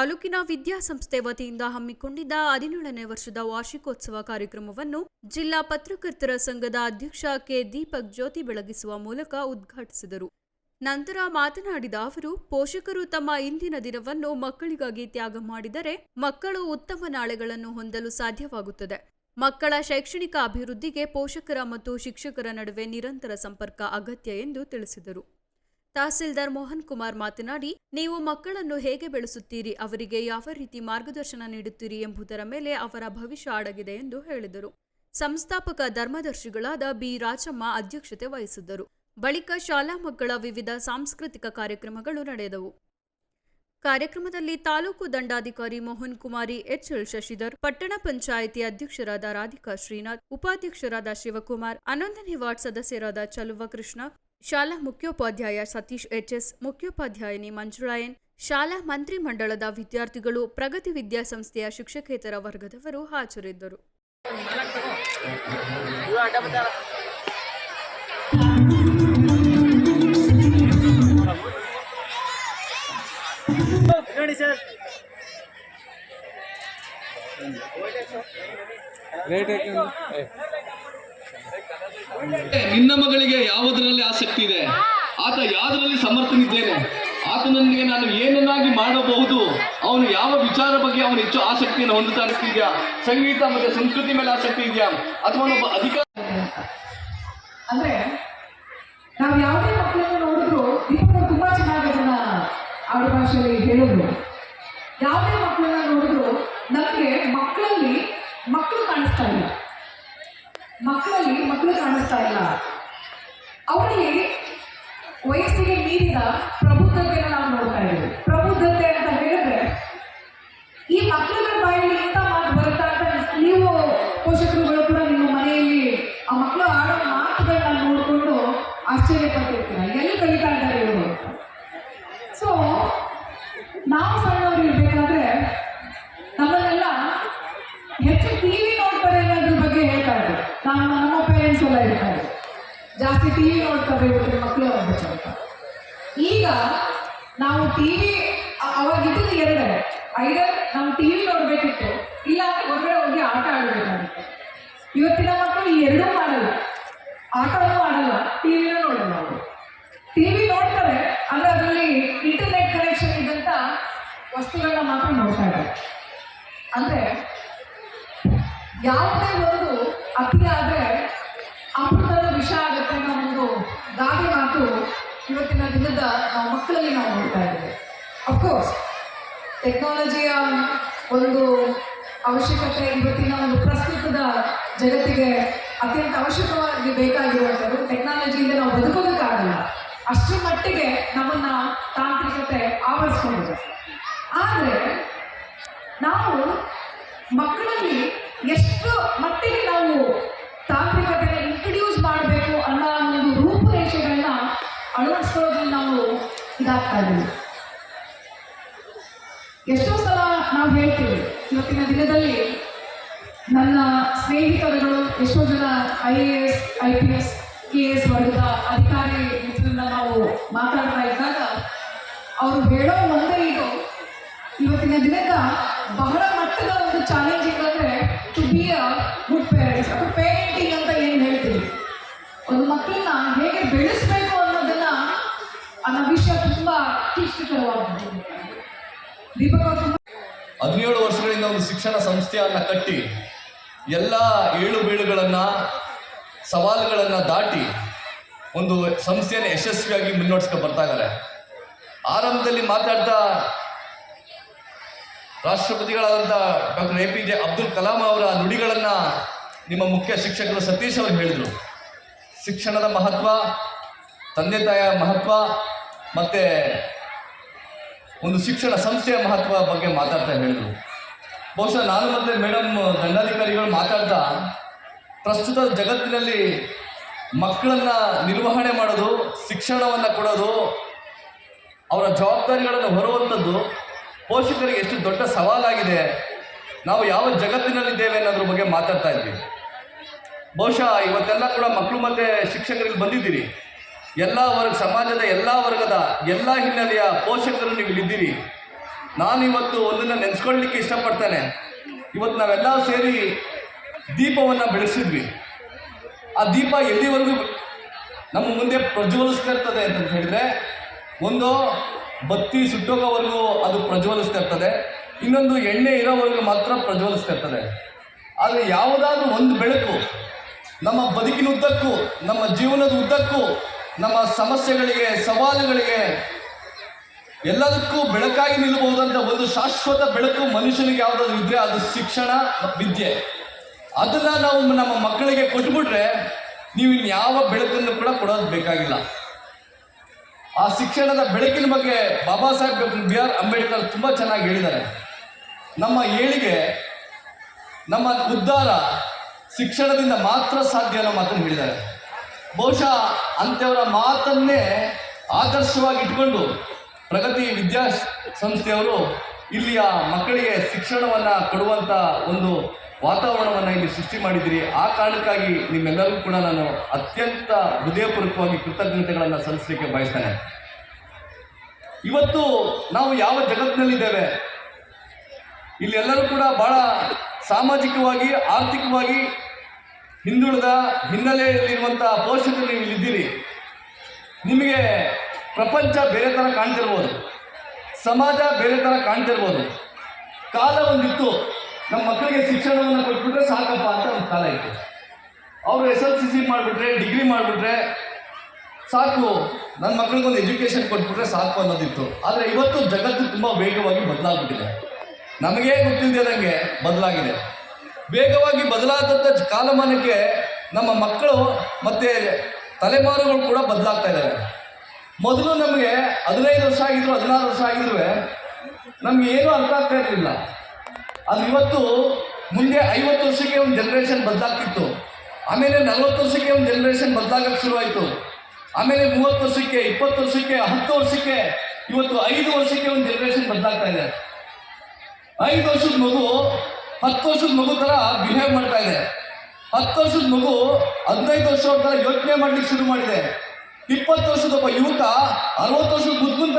ತಾಲೂಕಿನ ವಿದ್ಯಾಸಂಸ್ಥೆ ವತಿಯಿಂದ ಹಮ್ಮಿಕೊಂಡಿದ್ದ ಹದಿನೇಳನೇ ವರ್ಷದ ವಾರ್ಷಿಕೋತ್ಸವ ಕಾರ್ಯಕ್ರಮವನ್ನು ಜಿಲ್ಲಾ ಪತ್ರಕರ್ತರ ಸಂಘದ ಅಧ್ಯಕ್ಷ ಕೆ ದೀಪಕ್ ಜ್ಯೋತಿ ಬೆಳಗಿಸುವ ಮೂಲಕ ಉದ್ಘಾಟಿಸಿದರು. ನಂತರ ಮಾತನಾಡಿದ ಅವರು, ಪೋಷಕರು ತಮ್ಮ ಇಂದಿನ ದಿನವನ್ನು ಮಕ್ಕಳಿಗಾಗಿ ತ್ಯಾಗ ಮಾಡಿದರೆ ಮಕ್ಕಳು ಉತ್ತಮ ನಾಳೆಗಳನ್ನು ಹೊಂದಲು ಸಾಧ್ಯವಾಗುತ್ತದೆ. ಮಕ್ಕಳ ಶೈಕ್ಷಣಿಕ ಅಭಿವೃದ್ಧಿಗೆ ಪೋಷಕರ ಮತ್ತು ಶಿಕ್ಷಕರ ನಡುವೆ ನಿರಂತರ ಸಂಪರ್ಕ ಅಗತ್ಯ ಎಂದು ತಿಳಿಸಿದರು. ತಹಸೀಲ್ದಾರ್ ಮೋಹನ್ ಕುಮಾರ್ ಮಾತನಾಡಿ, ನೀವು ಮಕ್ಕಳನ್ನು ಹೇಗೆ ಬೆಳೆಸುತ್ತೀರಿ, ಅವರಿಗೆ ಯಾವ ರೀತಿ ಮಾರ್ಗದರ್ಶನ ನೀಡುತ್ತೀರಿ ಎಂಬುದರ ಮೇಲೆ ಅವರ ಭವಿಷ್ಯ ಅಡಗಿದೆ ಎಂದು ಹೇಳಿದರು. ಸಂಸ್ಥಾಪಕ ಧರ್ಮದರ್ಶಿಗಳಾದ ಬಿ. ರಾಜಮ್ಮ ಅಧ್ಯಕ್ಷತೆ ವಹಿಸಿದ್ದರು. ಬಳಿಕ ಶಾಲಾ ಮಕ್ಕಳ ವಿವಿಧ ಸಾಂಸ್ಕೃತಿಕ ಕಾರ್ಯಕ್ರಮಗಳು ನಡೆದವು. ಕಾರ್ಯಕ್ರಮದಲ್ಲಿ ತಾಲೂಕು ದಂಡಾಧಿಕಾರಿ ಮೋಹನ್ ಕುಮಾರಿ, ಎಚ್ಎಲ್ ಶಶಿಧರ್, ಪಟ್ಟಣ ಪಂಚಾಯಿತಿ ಅಧ್ಯಕ್ಷರಾದ ರಾಧಿಕಾ ಶ್ರೀನಾಥ್, ಉಪಾಧ್ಯಕ್ಷರಾದ ಶಿವಕುಮಾರ್ ಹನ್ನೊಂದನೇ ವಾರ್ಡ್ ಸದಸ್ಯರಾದ ಚಲುವ ಕೃಷ್ಣ ಶಾಲಾ ಮುಖ್ಯೋಪಾಧ್ಯಾಯ ಸತೀಶ್ ಎಚ್ಎಸ್, ಮುಖ್ಯೋಪಾಧ್ಯಾಯಿನಿ ಮಂಜುಳಾಯನ್, ಶಾಲಾ ಮಂತ್ರಿ ಮಂಡಳದ ವಿದ್ಯಾರ್ಥಿಗಳು, ಪ್ರಗತಿ ವಿದ್ಯಾಸಂಸ್ಥೆಯ ಶಿಕ್ಷಕೇತರ ವರ್ಗದವರು ಹಾಜರಿದ್ದರು. ರೇಟ್ ನಿನ್ನ ಮಗಳಿಗೆ ಯಾವುದರಲ್ಲಿ ಆಸಕ್ತಿ ಇದೆ? ಆತ ಯಾವುದರಲ್ಲಿ ಸಮರ್ಥನಿದ್ದೇನೆ ಆತನೊಂದಿಗೆ ನಾನು ಏನನ್ನಾಗಿ ಮಾಡಬಹುದು? ಅವನು ಯಾವ ವಿಚಾರ ಬಗ್ಗೆ ಅವನು ಹೆಚ್ಚು ಆಸಕ್ತಿಯನ್ನು ಹೊಂದುತ್ತಾ ಇದೆಯಾ? ಸಂಗೀತ ಮತ್ತೆ ಸಂಸ್ಕೃತಿ ಮೇಲೆ ಆಸಕ್ತಿ ಇದೆಯಾ? ಅಥವಾ ಒಬ್ಬ ಅಧಿಕಾರ ಅಂದ್ರೆ ನಾವು ಯಾವುದೇ ಮಕ್ಕಳನ್ನು ನೋಡಿದ್ರು ದೀಪಕ್ ತುಂಬಾ ಚೆನ್ನಾಗಿ ಅದನ್ನ ಅವ್ರ ಭಾಷೆಯಲ್ಲಿ ಹೇಳಿದ್ರು. ಯಾವುದೇ ಮಕ್ಕಳನ್ನ ನೋಡಿದ್ರು ನಮಗೆ ಮಕ್ಕಳಲ್ಲಿ ಮಕ್ಕಳು ಕಾಣಿಸ್ತಾ ಇಲ್ಲ. ಮಕ್ಕಳಲ್ಲಿ ಮಕ್ಕಳು ಕಾಣಿಸ್ತಾ ಇಲ್ಲ. ಅವರಿಗೆ ವಯಸ್ಸಿಗೆ ಮೀರಿದ ಪ್ರಬುದ್ಧತೆಯನ್ನು ನಾವು ನೋಡ್ತಾ ಇದ್ದೀವಿ. ಪ್ರಬುದ್ಧತೆ ಅಂತ ಹೇಳಿದ್ರೆ ಈ ಮಕ್ಕಳ ಬಾಯಲ್ಲಿ ಇಂಥ ಮಾತು ಬರುತ್ತಾ ಅಂತ ನೀವು ಪೋಷಕರುಗಳು ಕೂಡ ನಿಮ್ಮ ಮನೆಯಲ್ಲಿ ಆ ಮಕ್ಕಳು ಆಡೋ ಮಾತುಗಳನ್ನ ನೋಡಿಕೊಂಡು ಆಶ್ಚರ್ಯ ಪಟ್ಟಿರ್ತೀರ ಎಲ್ಲಿ ಕಲಿತಾ ಇದ್ದಾರೆ ಇವರು ಸೊ ನಾವು ಸಣ್ಣವರು ಇರ್ಬೇಕಾದ್ರೆ ನಮ್ಮನ್ನೆಲ್ಲ ಹೆಚ್ಚು ಟಿವಿ ನೋಡ್ತಾರೆ ಅನ್ನೋದ್ರ ಬಗ್ಗೆ ಹೇಳ್ತಾ ಇದ್ರು ನಾನು ನಮ್ಮ ಪೇರೆಂಟ್ಸ್ ಎಲ್ಲ ಇರ್ತಾರೆ. ಜಾಸ್ತಿ ಟಿವಿ ನೋಡ್ತಾರೆ ಇವತ್ತಿನ ಮಕ್ಕಳು ಅಂತ ಈಗ ನಾವು ಟಿ ವಿ ಅವಾಗಿದ್ದು ಎರಡೇ. ಐದರ್ ನಾವು ಟಿವಿ ನೋಡಬೇಕಿತ್ತು. ಇಲ್ಲ, ಹೊರಗಡೆ ಹೋಗಿ ಆಟ ಆಡಬೇಕಾಗಿತ್ತು. ಇವತ್ತಿನ ಮಕ್ಕಳು ಈ ಎರಡೂ ಮಾಡಲ್ಲ. ಆಟನೂ ಆಡಲ್ಲ ಟಿವಿನೂ ನೋಡಲ್ಲ ಅವರು. ಟಿವಿ ನೋಡ್ತಾರೆ ಅಂದರೆ ಅದರಲ್ಲಿ ಇಂಟರ್ನೆಟ್ ಕನೆಕ್ಷನ್ ಇದ್ದಂಥ ವಸ್ತುಗಳನ್ನ ಮಾತ್ರ ನೋಡ್ತಾ ಇದ್ದಾರೆ. ಅಂದ್ರೆ, ಯಾವುದೇ ಒಂದು ಅತಿ ಆದರೆ ಅಮೃತದ ವಿಷ ಆಗುತ್ತೆ ಅನ್ನೋ ಒಂದು ಗಾದೆ ಮಾತು ಇವತ್ತಿನ ದಿನದ ನಾವು ಮಕ್ಕಳಲ್ಲಿ ನಾವು ನೋಡ್ತಾ ಇದ್ದೇವೆ. ಅಫ್ಕೋರ್ಸ್ ಟೆಕ್ನಾಲಜಿಯ ಒಂದು ಅವಶ್ಯಕತೆ ಇವತ್ತಿನ ಒಂದು ಪ್ರಸ್ತುತದ ಜಗತ್ತಿಗೆ ಅತ್ಯಂತ ಅವಶ್ಯಕವಾಗಿ ಬೇಕಾಗಿರುವಂಥದ್ದು ಟೆಕ್ನಾಲಜಿಯಿಂದ ನಾವು ಬದುಕೋದಕ್ಕಾಗಲ್ಲ. ಅಷ್ಟರ ಮಟ್ಟಿಗೆ ನಮ್ಮನ್ನ ತಾಂತ್ರಿಕತೆ ಆವರಿಸ್ಕೊಂಡಿದೆ. ಆದರೆ ನಾವು ಮಕ್ಕಳಲ್ಲಿ ಎಷ್ಟು ಮಟ್ಟಿಗೆ ನಾವು ತಾಂತ್ರಿಕತೆನ ಇಂಟ್ರಡ್ಯೂಸ್ ಮಾಡಬೇಕು ಅನ್ನೋ ಒಂದು ರೂಪುರೇಷೆಗಳನ್ನ ಅಳವಡಿಸ್ಕೊಳ್ಳೋದ್ರಲ್ಲಿ ನಾವು ಇದಾಗ್ತಾ ಇದ್ದೀವಿ. ಎಷ್ಟೋ ಸಲ ನಾವು ಹೇಳ್ತೀವಿ, ಇವತ್ತಿನ ದಿನದಲ್ಲಿ ನನ್ನ ಸ್ನೇಹಿತರುಗಳು ಎಷ್ಟೋ ಜನ I A S I P S K S ವರ್ಗದ ಅಧಿಕಾರಿ ಮಿತ್ರರನ್ನ ನಾವು ಮಾತಾಡ್ತಾ ಇದ್ದಾಗ, ಅವರು ಹೇಳೋ ಒಂದೇ ಇದು ಇವತ್ತಿನ ದಿನದ ಬಹಳ ಮಟ್ಟದ ಒಂದು ಚಾಲೆಂಜ್ ಅಂದರೆ to be a good parents ಅಥವಾ ಪೇರೆಂಟಿಂಗ್ ಅಂತ ಏನು ಹೇಳ್ತೀವಿ ಒಂದು ಮಕ್ಕಳನ್ನ ಹೇಗೆ ಬೆಳೆಸಬೇಕು ಅನ್ನೋದನ್ನ ಅನ್ನೋ ವಿಷಯ ತುಂಬ ಕ್ಲಿಷ್ಟಕರವಾಗಿದೆ ದೀಪಕ್ ಹದಿನೇಳು ವರ್ಷಗಳಿಂದ ಒಂದು ಶಿಕ್ಷಣ ಸಂಸ್ಥೆಯನ್ನು ಕಟ್ಟಿ, ಎಲ್ಲ ಏಳು ಬೀಳುಗಳನ್ನು, ಸವಾಲುಗಳನ್ನು ದಾಟಿ ಒಂದು ಸಂಸ್ಥೆಯನ್ನು ಯಶಸ್ವಿಯಾಗಿ ಮುನ್ನಡೆಸ್ಕೊಂಡು ಬರ್ತಾ ಇದ್ದಾರೆ. ಆರಂಭದಲ್ಲಿ ಮಾತಾಡ್ತಾ ರಾಷ್ಟ್ರಪತಿಗಳಾದಂಥ doctor A P J Abdul Kalam ಅವರ ನುಡಿಗಳನ್ನು ನಿಮ್ಮ ಮುಖ್ಯ ಶಿಕ್ಷಕರು ಸತೀಶ್ ಅವರು ಹೇಳಿದರು. ಶಿಕ್ಷಣದ ಮಹತ್ವ, ತಂದೆ ತಾಯಿಯ ಮಹತ್ವ ಮತ್ತು ಒಂದು ಶಿಕ್ಷಣ ಸಂಸ್ಥೆಯ ಮಹತ್ವ ಬಗ್ಗೆ ಮಾತಾಡ್ತಾ ಹೇಳಿದರು. ಬಹುಶಃ ನಾನು ಮತ್ತು ಮೇಡಮ್ ದಂಡಾಧಿಕಾರಿಗಳು ಮಾತಾಡ್ತಾ ಪ್ರಸ್ತುತ ಜಗತ್ತಿನಲ್ಲಿ ಮಕ್ಕಳನ್ನು ನಿರ್ವಹಣೆ ಮಾಡೋದು, ಶಿಕ್ಷಣವನ್ನು ಕೊಡೋದು, ಅವರ ಜವಾಬ್ದಾರಿಗಳನ್ನು ಹೊರುವಂಥದ್ದು ಪೋಷಕರಿಗೆ ಎಷ್ಟು ದೊಡ್ಡ ಸವಾಲಾಗಿದೆ. ನಾವು ಯಾವ ಜಗತ್ತಿನಲ್ಲಿದ್ದೇವೆ ಅನ್ನೋದ್ರ ಬಗ್ಗೆ ಮಾತಾಡ್ತಾ ಇದ್ವಿ. ಬಹುಶಃ ಇವತ್ತೆಲ್ಲ ಕೂಡ ಮಕ್ಕಳು ಮತ್ತು ಶಿಕ್ಷಕರಿಗೆ ಬಂದಿದ್ದೀರಿ. ಎಲ್ಲ ವರ್ಗ, ಸಮಾಜದ ಎಲ್ಲ ವರ್ಗದ ಎಲ್ಲ ಹಿನ್ನೆಲೆಯ ಪೋಷಕರು ನೀವು ಇಲ್ಲಿದ್ದೀರಿ. ನಾನು ಇವತ್ತು ಒಂದನ್ನು ನೆನೆಸ್ಕೊಳ್ಳಿಕ್ಕೆ ಇಷ್ಟಪಡ್ತೇನೆ. ಇವತ್ತು ನಾವೆಲ್ಲ ಸೇರಿ ದೀಪವನ್ನು ಬೆಳೆಸಿದ್ವಿ. ಆ ದೀಪ ಎಲ್ಲಿವರೆಗೂ ನಮ್ಮ ಮುಂದೆ ಪ್ರಜ್ವಲಿಸ್ತಾ ಇರ್ತದೆ ಅಂತ ಹೇಳಿದ್ರೆ, ಒಂದು ಬತ್ತಿ ಸುಟ್ಟೋಗೋವರೆಗೂ ಅದು ಪ್ರಜ್ವಲಿಸ್ತಾ ಇರ್ತದೆ. ಇನ್ನೊಂದು ಎಣ್ಣೆ ಇರೋವರೆಗೂ ಮಾತ್ರ ಪ್ರಜ್ವಲಿಸ್ತಾ ಇರ್ತದೆ. ಆದರೆ ಯಾವುದಾದ್ರೂ ಒಂದು ಬೆಳಕು ನಮ್ಮ ಬದುಕಿನ ಉದ್ದಕ್ಕೂ ನಮ್ಮ ಜೀವನದ ಉದ್ದಕ್ಕೂ, ನಮ್ಮ ಸಮಸ್ಯೆಗಳಿಗೆ, ಸವಾಲುಗಳಿಗೆ ಎಲ್ಲದಕ್ಕೂ ಬೆಳಕಾಗಿ ನಿಲ್ಲಬಹುದಂತ ಒಂದು ಶಾಶ್ವತ ಬೆಳಕು ಮನುಷ್ಯನಿಗೆ ಯಾವುದಾದ್ರು ಇದ್ರೆ ಅದು ಶಿಕ್ಷಣ ವಿದ್ಯೆ. ಅದನ್ನ ನಾವು ನಮ್ಮ ಮಕ್ಕಳಿಗೆ ಕೊಟ್ಬಿಟ್ರೆ ನೀವು ಇನ್ಯಾವ ಬೆಳಕನ್ನು ಕೂಡ ಕೊಡೋದು ಬೇಕಾಗಿಲ್ಲ. ಆ ಶಿಕ್ಷಣದ ಬೆಳಕಿನ ಬಗ್ಗೆ ಬಾಬಾ ಸಾಹೇಬ್ ಬಿ ಆರ್ ಅಂಬೇಡ್ಕರ್ ತುಂಬ ಚೆನ್ನಾಗಿ ಹೇಳಿದ್ದಾರೆ. ನಮ್ಮ ಏಳಿಗೆ, ನಮ್ಮ ಉದ್ಧಾರ ಶಿಕ್ಷಣದಿಂದ ಮಾತ್ರ ಸಾಧ್ಯ ಅನ್ನೋ ಮಾತನ್ನು ಹೇಳಿದ್ದಾರೆ. ಬಹುಶಃ ಅಂಥವರ ಮಾತನ್ನೇ ಆದರ್ಶವಾಗಿ ಇಟ್ಕೊಂಡು ಪ್ರಗತಿ ವಿದ್ಯಾ ಸಂಸ್ಥೆಯವರು ಇಲ್ಲಿಯ ಮಕ್ಕಳಿಗೆ ಶಿಕ್ಷಣವನ್ನು ಕೊಡುವಂಥ ಒಂದು ವಾತಾವರಣವನ್ನು ಇಲ್ಲಿ ಸೃಷ್ಟಿ ಮಾಡಿದ್ದೀರಿ ಆ ಕಾರಣಕ್ಕಾಗಿ ನಿಮ್ಮೆಲ್ಲರಿಗೂ ಕೂಡ ನಾನು ಅತ್ಯಂತ ಹೃದಯಪೂರ್ವಕವಾಗಿ ಕೃತಜ್ಞತೆಗಳನ್ನು ಸಲ್ಲಿಸಲಿಕ್ಕೆ ಬಯಸ್ತೇನೆ. ಇವತ್ತು ನಾವು ಯಾವ ಜಗತ್ತಿನಲ್ಲಿದ್ದೇವೆ? ಇಲ್ಲೆಲ್ಲರೂ ಕೂಡ ಬಹಳ ಸಾಮಾಜಿಕವಾಗಿ, ಆರ್ಥಿಕವಾಗಿ ಹಿಂದುಳಿದ ಹಿನ್ನೆಲೆಯಲ್ಲಿರುವಂಥ ಪೋಷಕರು ನೀವು ಇಲ್ಲಿದ್ದೀರಿ. ನಿಮಗೆ ಪ್ರಪಂಚ ಬೇರೆ ಥರ ಕಾಣ್ತಿರ್ಬೋದು. ಸಮಾಜ ಬೇರೆ ಥರ ಕಾಣ್ತಿರ್ಬೋದು. ಕಾಲ ಒಂದಿತ್ತು. ನಮ್ಮ ಮಕ್ಕಳಿಗೆ ಶಿಕ್ಷಣವನ್ನು ಕೊಟ್ಬಿಟ್ರೆ ಸಾಕಪ್ಪ ಅಂತ ಒಂದು ಕಾಲ ಇತ್ತು. ಅವರು ಎಸ್ ಎಲ್ ಸಿ ಸಿ ಮಾಡಿಬಿಟ್ರೆ ಡಿಗ್ರಿ ಮಾಡಿಬಿಟ್ರೆ ಸಾಕು. ನನ್ನ ಮಕ್ಕಳಿಗೊಂದು ಎಜುಕೇಷನ್ ಕೊಟ್ಬಿಟ್ರೆ ಸಾಕು ಅನ್ನೋದಿತ್ತು. ಆದರೆ ಇವತ್ತು ಜಗತ್ತು ತುಂಬ ವೇಗವಾಗಿ ಬದಲಾಗ್ಬಿಟ್ಟಿದೆ. ನಮಗೇ ಗೊತ್ತಿಲ್ಲದಂಗೆ ಬದಲಾಗಿದೆ. ವೇಗವಾಗಿ ಬದಲಾದಂಥ ಕಾಲಮಾನಕ್ಕೆ ನಮ್ಮ ಮಕ್ಕಳು ಮತ್ತು ತಲೆಮಾರುಗಳು ಕೂಡ ಬದಲಾಗ್ತಾ ಇದ್ದಾವೆ ಮೊದಲು ನಮಗೆ ಹದಿನೈದು ವರ್ಷ ಆಗಿದ್ರು, ಹದಿನಾರು ವರ್ಷ ಆಗಿದ್ರು ನಮಗೆ ಏನೂ ಅರ್ಥ ಆಗ್ತಾ ಇರಲಿಲ್ಲ. ಅದು ಇವತ್ತು ಮುಂದೆ ಐವತ್ತು ವರ್ಷಕ್ಕೆ ಒಂದು ಜನ್ರೇಷನ್ ಬದಲಾಗ್ತಿತ್ತು. ಆಮೇಲೆ ನಲವತ್ತು ವರ್ಷಕ್ಕೆ ಒಂದು ಜನ್ರೇಷನ್ ಬದಲಾಗಕ್ಕೆ ಶುರುವಾಯಿತು. ಆಮೇಲೆ ಮೂವತ್ತು ವರ್ಷಕ್ಕೆ, ಇಪ್ಪತ್ತು ವರ್ಷಕ್ಕೆ, ಹತ್ತು ವರ್ಷಕ್ಕೆ, ಇವತ್ತು ಐದು ವರ್ಷಕ್ಕೆ ಒಂದು ಜನ್ರೇಷನ್ ಬದಲಾಗ್ತಾ ಇದೆ. ಐದು ವರ್ಷದ ಮಗು, ಹತ್ತು ವರ್ಷದ ಮಗು ಥರ ಬಿಹೇವ್ ಮಾಡ್ತಾ ಇದೆ. ಹತ್ತು ವರ್ಷದ ಮಗು ಹದಿನೈದು ವರ್ಷ ಯೋಚನೆ ಮಾಡ್ಲಿಕ್ಕೆ ಶುರು ಮಾಡಿದೆ. ಇಪ್ಪತ್ತು ವರ್ಷದ ಒಬ್ಬ ಯುವಕ ಅರವತ್ತು ವರ್ಷದ ಥರ